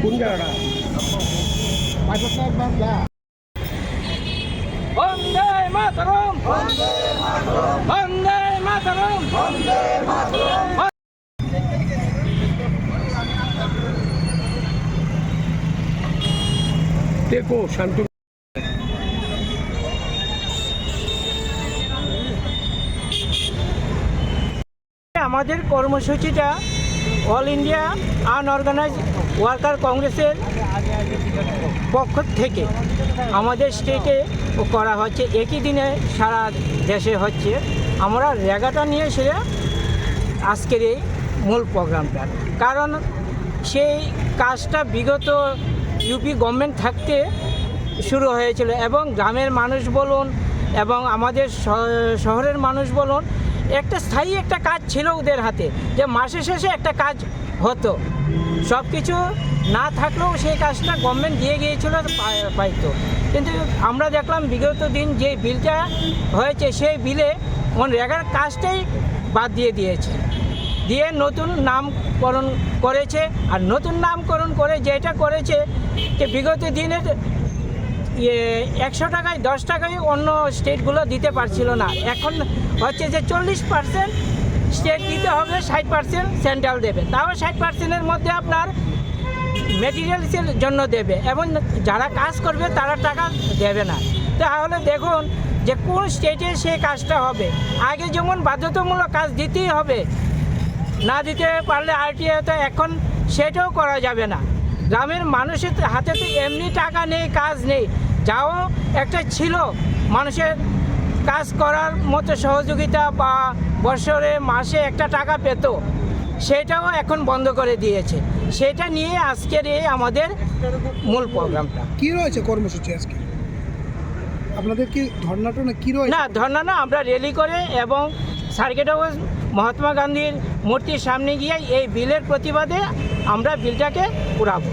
কোন জায়গাটা বন্দে মাতরম বন্দে মাতরম দেখো শান্ত আমাদের কর্মসূচিটা অল ইন্ডিয়া আনঅর্গানাইজ ওয়ার্কার কংগ্রেসের পক্ষ থেকে আমাদের স্টেটে করা হচ্ছে। একই দিনে সারা দেশে হচ্ছে। আমরা রেগাটা নিয়ে সেটা আজকের এই মূল প্রোগ্রামটা। কারণ সেই কাজটা বিগত ইউপি গভর্নমেন্ট থাকতে শুরু হয়েছিল এবং গ্রামের মানুষ বলুন এবং আমাদের শহরের মানুষ বলুন একটা স্থায়ী একটা কাজ ছিল ওদের হাতে, যে মাসে শেষে একটা কাজ হতো। সব কিছু না থাকলেও সেই কাজটা গভর্নমেন্ট দিয়ে গিয়েছিল পাই- পাইতো। কিন্তু আমরা দেখলাম বিগত দিন যে বিলটা হয়েছে, সেই বিলে রেগার কাজটাই বাদ দিয়ে দিয়েছে। দিয়ে নতুন নামকরণ করেছে, আর নতুন নামকরণ করে যেটা করেছে, যে বিগত দিনের একশো টাকায়, দশ টাকায় অন্য স্টেটগুলো দিতে পারছিল না। এখন হচ্ছে যে চল্লিশ পার্সেন্ট স্টেট দিতে হবে, ষাট পার্সেন্ট সেন্ট্রাল দেবে। তাও ষাট পার্সেন্টের মধ্যে আপনার মেটেরিয়ালসের জন্য দেবে। এবং যারা কাজ করবে, তারা টাকা দেবে না। তাহলে দেখুন যে কোন স্টেটে সে কাজটা হবে। আগে যেমন বাধ্যতামূলক কাজ দিতেই হবে, না দিতে পারলে আরটিআই তো এখন সেটাও করা যাবে না। গ্রামের মানুষের হাতে তো এমনি টাকা নেই, কাজ নেই। যাও একটা ছিল। মানুষের কাজ করার মতো সহযোগিতা বা বছরে মাসে একটা টাকা পেত সেটাও এখন বন্ধ করে দিয়েছে। সেটা নিয়ে আজকের এই আমাদের মূল প্রোগ্রামটা। কি রয়েছে কর্মসূচি আজকে? আপনাদের কি ধর্নাটা না কি রয়েছে? না ধর্না না আমরা র্যালি করে এবং সার্কিট হাউস মহাত্মা গান্ধীর মূর্তির সামনে গিয়ে এই বিলের প্রতিবাদে আমরা বিলটাকে উড়াবো